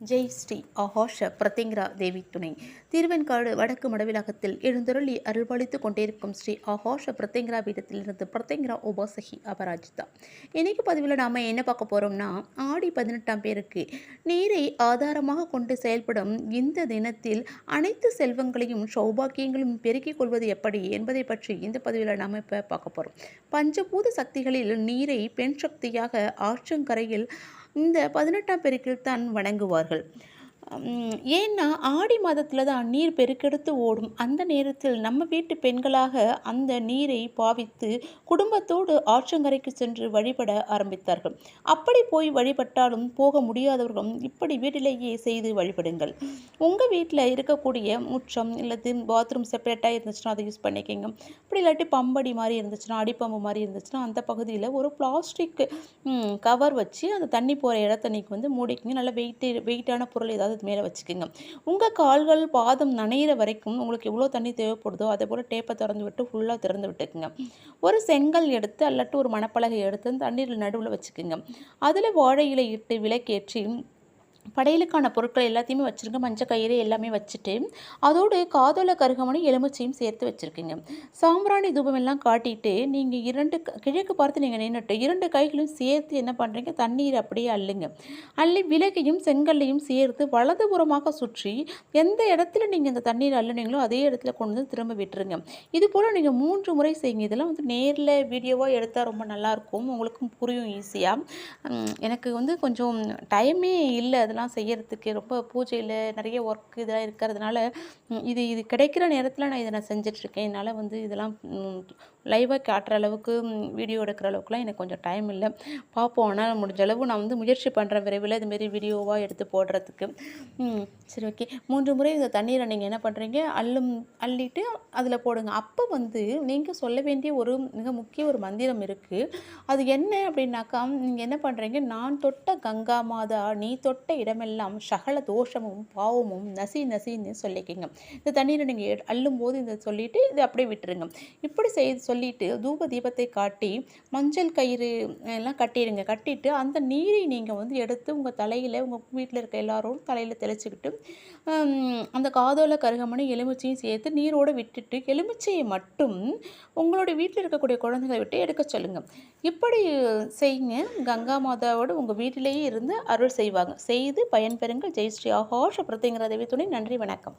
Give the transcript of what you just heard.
ஜெய் ஸ்ரீ அஹோஷ பிரத்திங்கரா தேவி துணை. திருவெண்காடு வடக்கு மடவிலகத்தில் எழுந்தருளி அருள்பாலித்து கொண்டிருக்கும் ஸ்ரீ அஹோஷ பிரத்திங்கரா பீடத்திலிருந்து பிரத்திங்கரா உபாசகி அபராஜிதா. இன்னைக்கு பதிவில் நாம் என்ன பார்க்க போகிறோம்னா ஆடி பதினெட்டாம் பேருக்கு நீரை ஆதாரமாக கொண்டு செயல்படும் இந்த தினத்தில் அனைத்து செல்வங்களையும் சௌபாக்கியங்களும் பெருக்கிக் கொள்வது எப்படி என்பதை பற்றி இந்த பதிவில் நாம் இப்போ பார்க்க போகிறோம் பஞ்சபூத சக்திகளில் நீரை பெண் சக்தியாக ஆற்றங்கரையில் இந்த பதினெட்டாம் பெருக்கில் தான் வணங்குவார்கள். ஏன்னா ஆடி மாதத்தில் தான் நீர் பெருக்கெடுத்து ஓடும். அந்த நேரத்தில் நம்ம வீட்டு பெண்களாக அந்த நீரை பாவித்து குடும்பத்தோடு ஆற்றங்கரைக்கு சென்று வழிபட ஆரம்பித்தார்கள். அப்படி போய் வழிபட்டாலும் போக முடியாதவர்களும் இப்படி வீட்டிலேயே செய்து வழிபடுங்கள். உங்கள் வீட்டில் இருக்கக்கூடிய முற்றம் இல்லது பாத்ரூம் செப்பரேட்டாக இருந்துச்சுன்னா அதை யூஸ் பண்ணிக்கிங்க. அப்படி இல்லாட்டி பம்படி மாதிரி இருந்துச்சுன்னா அடிப்பம்பு மாதிரி இருந்துச்சுன்னா அந்த பகுதியில் ஒரு பிளாஸ்டிக் கவர் வச்சு அந்த தண்ணி போகிற இடத்த நீங்கள் வந்து மூடிக்கிங்க. நல்லா வெயிட்டு வெயிட்டான பொருள் ஏதாவது அது மேலே வச்சுக்கோங்க. உங்கள் கால்கள் பாதம் நனையிற வரைக்கும் உங்களுக்கு எவ்வளோ தண்ணி தேவைப்படுதோ அதே போல் டேப்பை திறந்து விட்டு ஃபுல்லாக திறந்து விட்டுக்குங்க. ஒரு செங்கல் எடுத்து அல்லட்டு ஒரு மணப்பலகை எடுத்து தண்ணீர் நடுவில் வச்சுக்கோங்க. அதில் வாழை இலை இட்டு விளக்கேற்றி படையலுக்கான பொருட்கள் எல்லாத்தையுமே வச்சுருங்க மஞ்சள் கயிறு எல்லாமே வச்சுட்டு அதோடு காதோல கருகமனும் எலுமிச்சையும் சேர்த்து வச்சுருக்கீங்க. சாம்பிராணி தூபம் எல்லாம் காட்டிட்டு நீங்கள் இரண்டு க- கிழக்கு பார்த்து நீங்கள் நின்றுட்டு இரண்டு கைகளையும் சேர்த்து என்ன பண்ணுறீங்க தண்ணீர் அப்படியே அள்ளுங்க. அள்ளி விலகையும் செங்கல்லையும் சேர்த்து வலதுபுறமாக சுற்றி எந்த இடத்துல நீங்கள் இந்த தண்ணீர் அள்ளுனீங்களோ அதே இடத்துல கொண்டு வந்து திரும்ப விட்டுருங்க. இது போல் நீங்கள் மூன்று முறை செய்யுங்க. இதெல்லாம் வந்து நேரில் வீடியோவாக எடுத்தால் ரொம்ப நல்லாயிருக்கும் உங்களுக்கும் புரியும் ஈஸியாக எனக்கு வந்து கொஞ்சம் டைமே இல்லை. அதெல்லாம் செய்கிறதுக்கு ரொம்ப பூஜையில் நிறைய ஒர்க் இதெல்லாம் இருக்கிறதுனால இது இது கிடைக்கிற நேரத்தில் நான் இதை நான் செஞ்சிட்ருக்கேன் என்னால் வந்து இதெல்லாம் லைவாக காட்டுற அளவுக்கு வீடியோ எடுக்கிற அளவுக்குலாம் எனக்கு கொஞ்சம் டைம் இல்லை. பார்ப்போம். ஆனால் முடிஞ்ச அளவு நான் வந்து முயற்சி பண்ணுறேன் விரைவில் இதுமாரி வீடியோவாக எடுத்து போடுறதுக்கு. சரி ஓகே மூன்று முறை இந்த தண்ணீரை நீங்கள் என்ன பண்ணுறீங்க அள்ளும் அள்ளிட்டு அதில் போடுங்க. அப்போ வந்து நீங்கள் சொல்ல வேண்டிய ஒரு மிக முக்கிய ஒரு மந்திரம் இருக்குது அது என்ன அப்படின்னாக்கா நீங்கள் என்ன பண்ணுறீங்க நான் தொட்ட கங்கா மாதா நீ தொட்ட இடமெல்லாம் சகல தோஷமும் பாவமும் நசி நசின்னு சொல்லிக்கிங்க. இந்த தண்ணீரை நீங்கள் அள்ளும் போது இதை சொல்லிவிட்டு இதை அப்படியே விட்டுருங்க. இப்படி செய்து சொல்லிட்டு தூப தீபத்தை காட்டி மஞ்சள் கயிறு எல்லாம் கட்டிடுங்க. கட்டிட்டு அந்த நீரை நீங்கள் வந்து எடுத்து உங்கள் தலையில் உங்கள் வீட்டில் இருக்க எல்லாரும் தலையில் தெளிச்சுக்கிட்டு அந்த காதோல கருகமணி எலுமிச்சையும் சேர்த்து நீரோடு விட்டுட்டு எலுமிச்சையை மட்டும் உங்களுடைய வீட்டில் இருக்கக்கூடிய குழந்தைகளை விட்டு எடுக்க சொல்லுங்கள் இப்படி செய்யுங்க. கங்கா மாதாவோடு உங்கள் வீட்டிலேயே இருந்து அருள் செய்வாங்க. செய்து பயன்பெறுங்கள். ஜெய் ஸ்ரீ ஆகாஷ பிரத்திங்கிற தேவி துணை. நன்றி வணக்கம்.